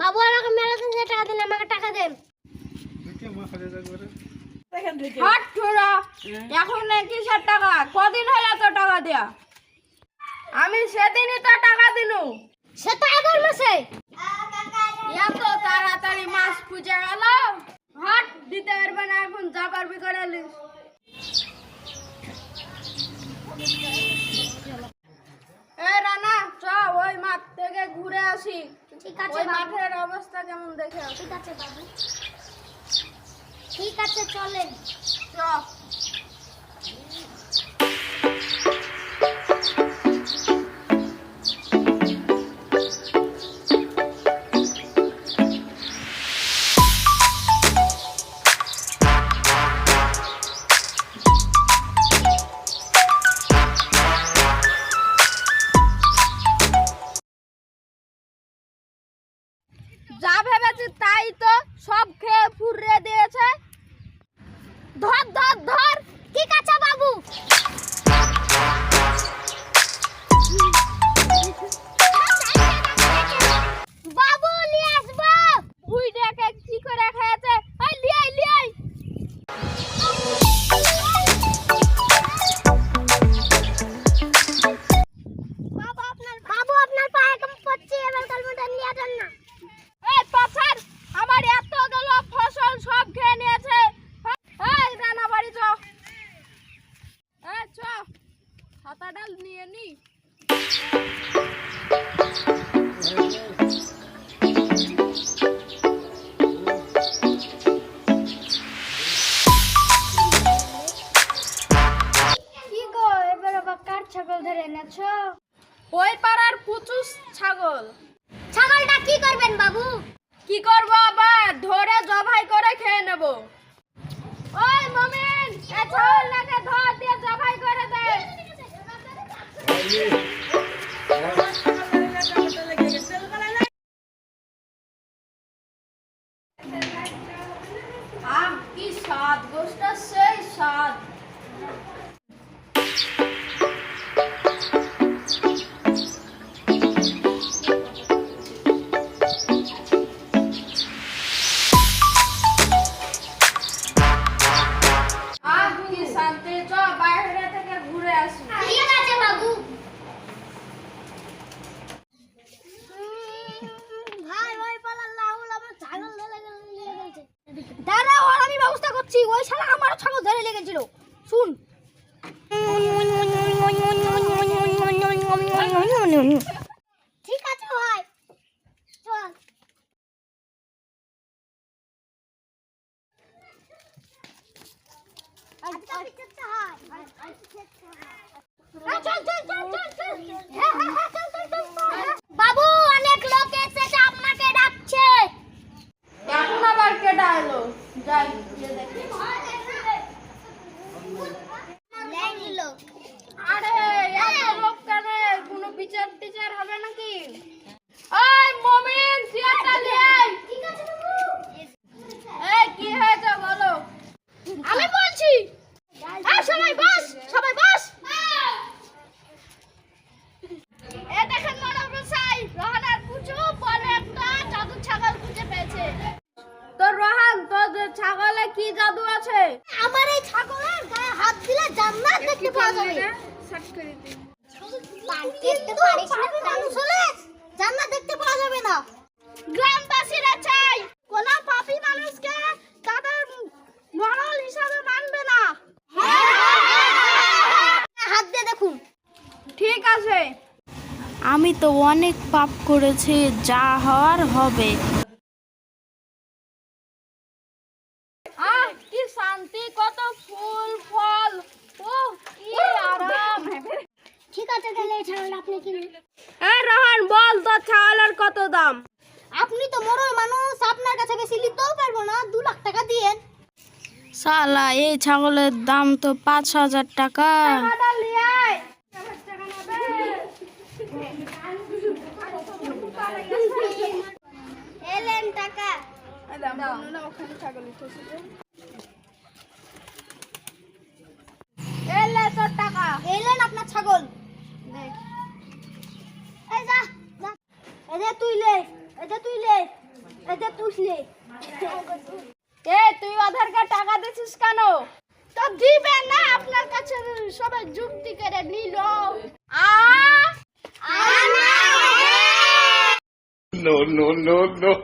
বাবু আমাকে মেলাতে যে টাকা দিন আমাকে টাকা দেন। হাট ছোড়া। এখন কিসের টাকা? কদিন হলো তো টাকা দেয়া? আমি সেদিনই তো টাকা দিনু। সে তো আগের মাসে। এত তাড়াতাড়ি মাছ খুঁজে গেল। হাট দিতে পারবে না এখন যা পারবি করে লিস এ রানা চ ওই মাঠ থেকে ঘুরে আসি। ঠিক আছে ওই মাঠের অবস্থা কেমন দেখে ঠিক আছে বাবু। ঠিক আছে চলেন। চ যা ভেবেছি তাই তো সব খেয়ে ফুরিয়ে দিয়েছে। ধর ধর ধর ঠিক আছে বাবু বাবু? ছাগল ধরে এনেছো? ওই পাড়ার পুচুস ছাগল। ছাগলটা কি করবেন বাবু? কি করব আবার? ধরে ওই শালা আমার ছাগল ধরে লেগেছিল শুন। ঠিক আছে ভাই। চল। বাবু অনেক লোক এসেছে আপনাকে ডাকছে এখন আবার কেডা এলো যাই গিয়ে দেখি আরে এত লোক কেন কোনো বিচার টিচার হবে নাকি ওই মমিন সিয়ারটা নিয়ে আয়। এই কি হয়েছে বলো আমি বলছি এই সবাই বস সবাই বস এ দেখেন মানব রসাই রহানার পুচু বলে একটা জাদু ছাগল খুঁজে পেয়েছে তোর রহান তোর যে ছাগলে কি জাদু আছে? আমার এই ছাগলের গায়ে হাত দিলে জান্নাত দেখতে পাওয়া যাবে। কিন্তু মানুষ হলে? জান্নাত দেখতে পাওয়া যাবে না। গ্রামবাসীরা চাই কোন পাপী মানুষকে তাদের মরল হিসাবে মানবে না। হাত দিয়ে দেখুন। ঠিক আছে। আমি তো অনেক পাপ করেছি যা হওয়ার হবে আহ কি শান্তি কত ফুল ফল ও কি আরাম ঠিক আছে তাহলে এই রহান বল তোর ছাগলের কত দাম? আপনি তো মরল মানুষ আপনার কাছে বেশি নিতেও পারব না। দু লাখ টাকা দিয়েন। সালা এই ছাগলের দাম তো পাঁচ হাজার টাকা। এলেন টাকা এলে তোর টাকা। এলেন আপনার ছাগল এই যা যা যে তুই লে এটা তুই লে যে তুই লে। এ তুই ওদেরকে টাকা দিছিস কেন? তো দিবে না আপনার কাছে সবাই যুক্তি করে নিল। আ no, no, no, no.